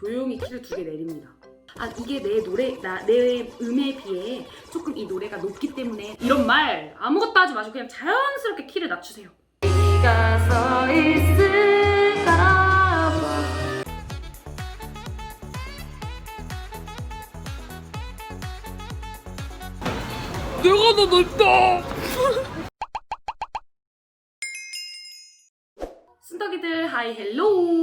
조용히 키를 두 개 내립니다. 아 이게 내 노래 나 내 음에 비해 조금 이 노래가 높기 때문에 이런 말 아무것도 하지 마시고 그냥 자연스럽게 키를 낮추세요. 네가 서 있을까 봐. 내가 더 넓다. 순덕이들 하이 헬로우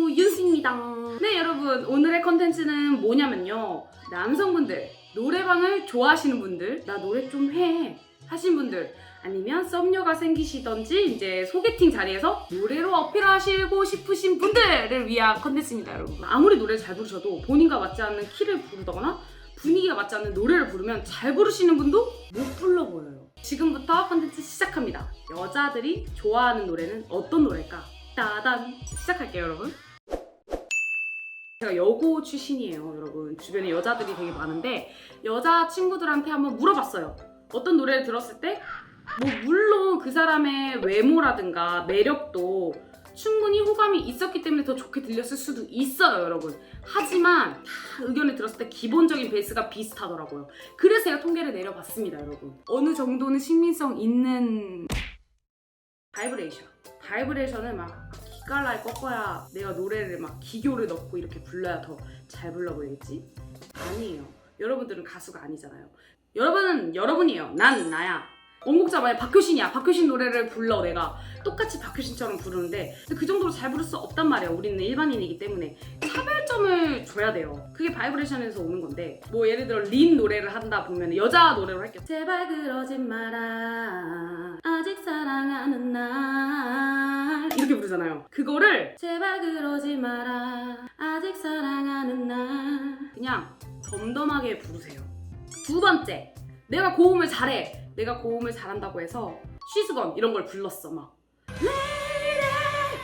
윤수입니다. 네 여러분 오늘의 컨텐츠는 뭐냐면요. 남성분들 노래방을 좋아하시는 분들 나 노래 좀 해 하신 분들 아니면 썸녀가 생기시던지 이제 소개팅 자리에서 노래로 어필하시고 싶으신 분들을 위한 컨텐츠입니다 여러분. 아무리 노래를 잘 부르셔도 본인과 맞지 않는 키를 부르거나 분위기가 맞지 않는 노래를 부르면 잘 부르시는 분도 못 불러 보여요. 지금부터 컨텐츠 시작합니다. 여자들이 좋아하는 노래는 어떤 노래일까? 따단! 시작할게요 여러분 제가 여고 출신이에요 여러분. 주변에 여자들이 되게 많은데 여자 친구들한테 한번 물어봤어요. 어떤 노래를 들었을 때? 뭐 물론 그 사람의 외모라든가 매력도 충분히 호감이 있었기 때문에 더 좋게 들렸을 수도 있어요 여러분. 하지만 다 의견을 들었을 때 기본적인 베이스가 비슷하더라고요. 그래서 제가 통계를 내려봤습니다 여러분. 어느 정도는 신빙성 있는 바이브레이션 바이브레이션을 막 기깔나게 꺾어야 내가 노래를 막 기교를 넣고 이렇게 불러야 더 잘 불러 보이겠지? 아니에요. 여러분들은 가수가 아니잖아요. 여러분은 여러분이에요. 난 나야. 원곡자 만약 박효신이야. 박효신 노래를 불러 내가 똑같이 박효신처럼 부르는데 근데 그 정도로 잘 부를 수 없단 말이야. 우리는 일반인이기 때문에 차별 점을 줘야 돼요. 그게 바이브레이션에서 오는 건데 뭐 예를 들어 린 노래를 한다 보면 여자 노래로 할게요. 제발 그러지 마라. 아직 사랑하는 날 이렇게 부르잖아요. 그거를 제발 그러지 마라. 아직 사랑하는 날 그냥 덤덤하게 부르세요. 두 번째, 내가 고음을 잘해. 내가 고음을 잘한다고 해서 쉬스건 이런 걸 불렀어 막.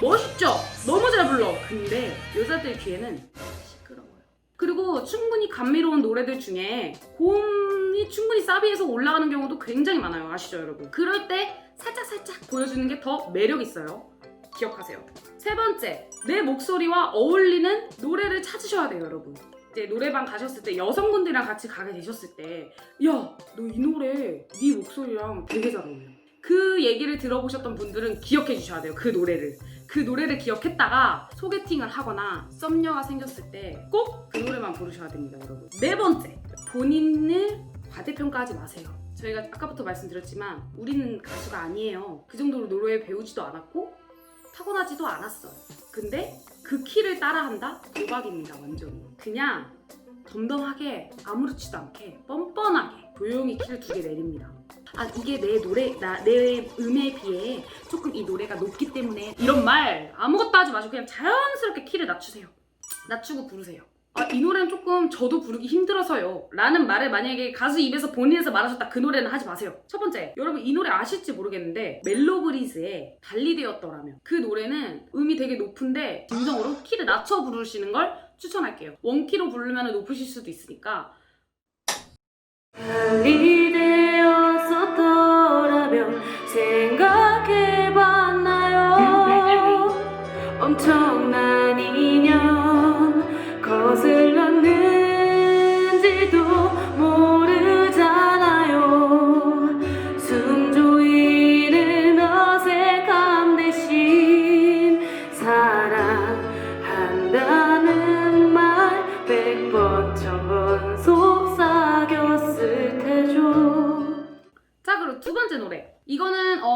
멋있죠? 너무 잘 불러. 근데 여자들 귀에는 시끄러워요. 그리고 충분히 감미로운 노래들 중에 고음이 충분히 사비에서 올라가는 경우도 굉장히 많아요. 아시죠, 여러분? 그럴 때 살짝 살짝 보여주는 게 더 매력 있어요. 기억하세요. 세 번째, 내 목소리와 어울리는 노래를 찾으셔야 돼요, 여러분. 이제 노래방 가셨을 때 여성분들이랑 같이 가게 되셨을 때, 야, 너 이 노래 네 목소리랑 되게 잘 어울려. 그 얘기를 들어보셨던 분들은 기억해 주셔야 돼요, 그 노래를. 그 노래를 기억했다가 소개팅을 하거나 썸녀가 생겼을 때 꼭 그 노래만 부르셔야 됩니다, 여러분. 네 번째, 본인을 과대평가하지 마세요. 저희가 아까부터 말씀드렸지만 우리는 가수가 아니에요. 그 정도로 노래 배우지도 않았고 타고나지도 않았어요. 근데 그 키를 따라한다? 도박입니다, 완전히. 그냥 덤덤하게 아무렇지도 않게 뻔뻔하게 조용히 키를 두 개 내립니다. 아 이게 내 노래 나 내 음에 비해 조금 이 노래가 높기 때문에 이런 말 아무것도 하지 마시고 그냥 자연스럽게 키를 낮추세요. 낮추고 부르세요. 아, 이 노래는 조금 저도 부르기 힘들어서요. 라는 말을 만약에 가수 입에서 본인에서 말하셨다 그 노래는 하지 마세요. 첫 번째, 여러분 이 노래 아실지 모르겠는데 멜로브리즈의 달리 되었더라면 그 노래는 음이 되게 높은데 진정으로 키를 낮춰 부르시는 걸 추천할게요. 원키로 부르면 높으실 수도 있으니까 달리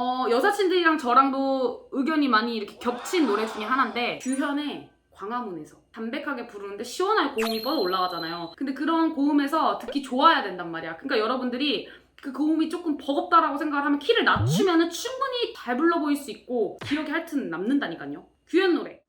어, 여사친들이랑 저랑도 의견이 많이 이렇게 겹친 노래 중에 하나인데 규현의 광화문에서 담백하게 부르는데 시원하게 고음이 뻗어 올라가잖아요. 근데 그런 고음에서 듣기 좋아야 된단 말이야. 그러니까 여러분들이 그 고음이 조금 버겁다라고 생각을 하면 키를 낮추면 충분히 잘 불러 보일 수 있고 기억에 하여튼 남는다니까요. 규현 노래.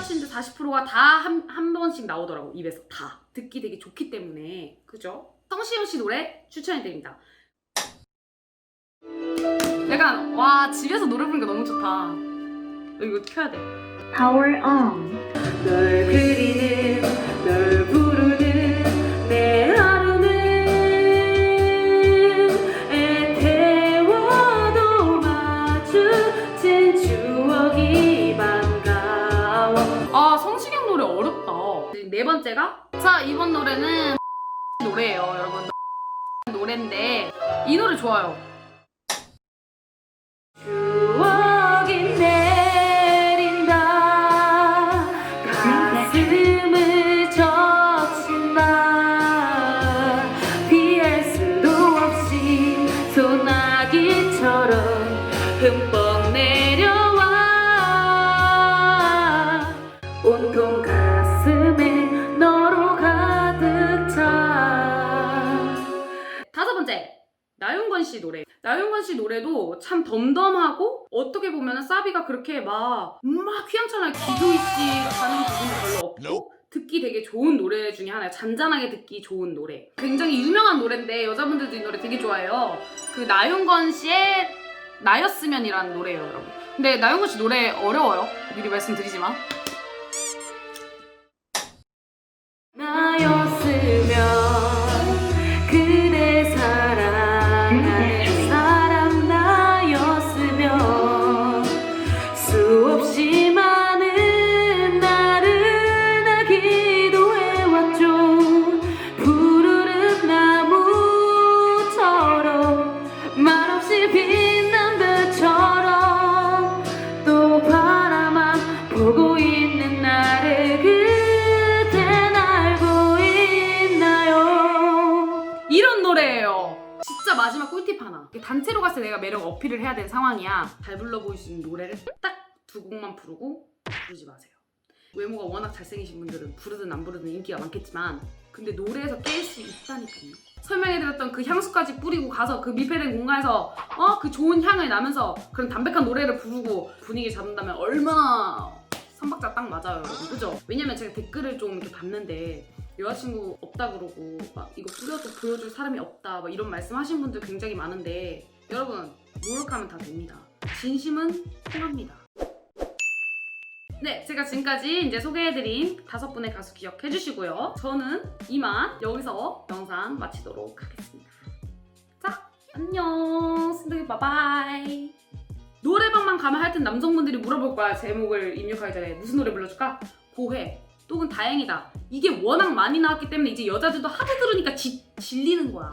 40인데 40%가 다 한 한 번씩 나오더라고 입에서 다 듣기 되게 좋기 때문에 그죠? 성시경 씨 노래 추천해 드립니다. 약간 와 집에서 노래 부르니까 너무 좋다. 어, 이거 켜야 돼. Power on. 널 그리는 번째가? 자 이번 노래는 노래예요 여러분. 노래인데 이 노래 좋아요. 추억이 내린다. 가슴을 적신다. 피할 수도 없이 소나기처럼 흠뻑 나윤건 씨 노래도 참 덤덤하고 어떻게 보면 사비가 그렇게 막, 막 휘황찬란하게 기도 있지 가는 부분도 별로 없고 듣기 되게 좋은 노래 중에 하나예요. 잔잔하게 듣기 좋은 노래. 굉장히 유명한 노래인데 여자분들도 이 노래 되게 좋아해요. 그 나윤건 씨의 나였으면이라는 노래예요, 여러분. 근데 나윤건 씨 노래 어려워요. 미리 말씀드리지만. 단체로 갔을 때 내가 매력 어필을 해야 되는 상황이야. 잘 불러 보일 수 있는 노래를 딱 두 곡만 부르고 부르지 마세요. 외모가 워낙 잘생기신 분들은 부르든 안 부르든 인기가 많겠지만 근데 노래에서 깰 수 있다니까요. 설명해드렸던 그 향수까지 뿌리고 가서 그密閉된 공간에서 어? 그 좋은 향을 나면서 그런 담백한 노래를 부르고 분위기 잡는다면 얼마나 선박자 딱 맞아요 여러분 그죠? 왜냐면 제가 댓글을 좀 이렇게 봤는데 여자친구 없다 그러고 막 이거 뿌려줘 보여줄 사람이 없다 막 이런 말씀 하신 분들 굉장히 많은데 여러분 노력하면 다 됩니다 진심은 통합니다 네, 제가 지금까지 이제 소개해드린 다섯 분의 가수 기억해 주시고요. 저는 이만 여기서 영상 마치도록 하겠습니다. 자, 안녕. 순둥이 바바이. 노래방만 가면 하여튼 남성분들이 물어볼 거야. 제목을 입력하기 전에 무슨 노래 불러줄까? 보혜. 또는 다행이다. 이게 워낙 많이 나왔기 때문에 이제 여자들도 하도 들으니까 지, 질리는 거야.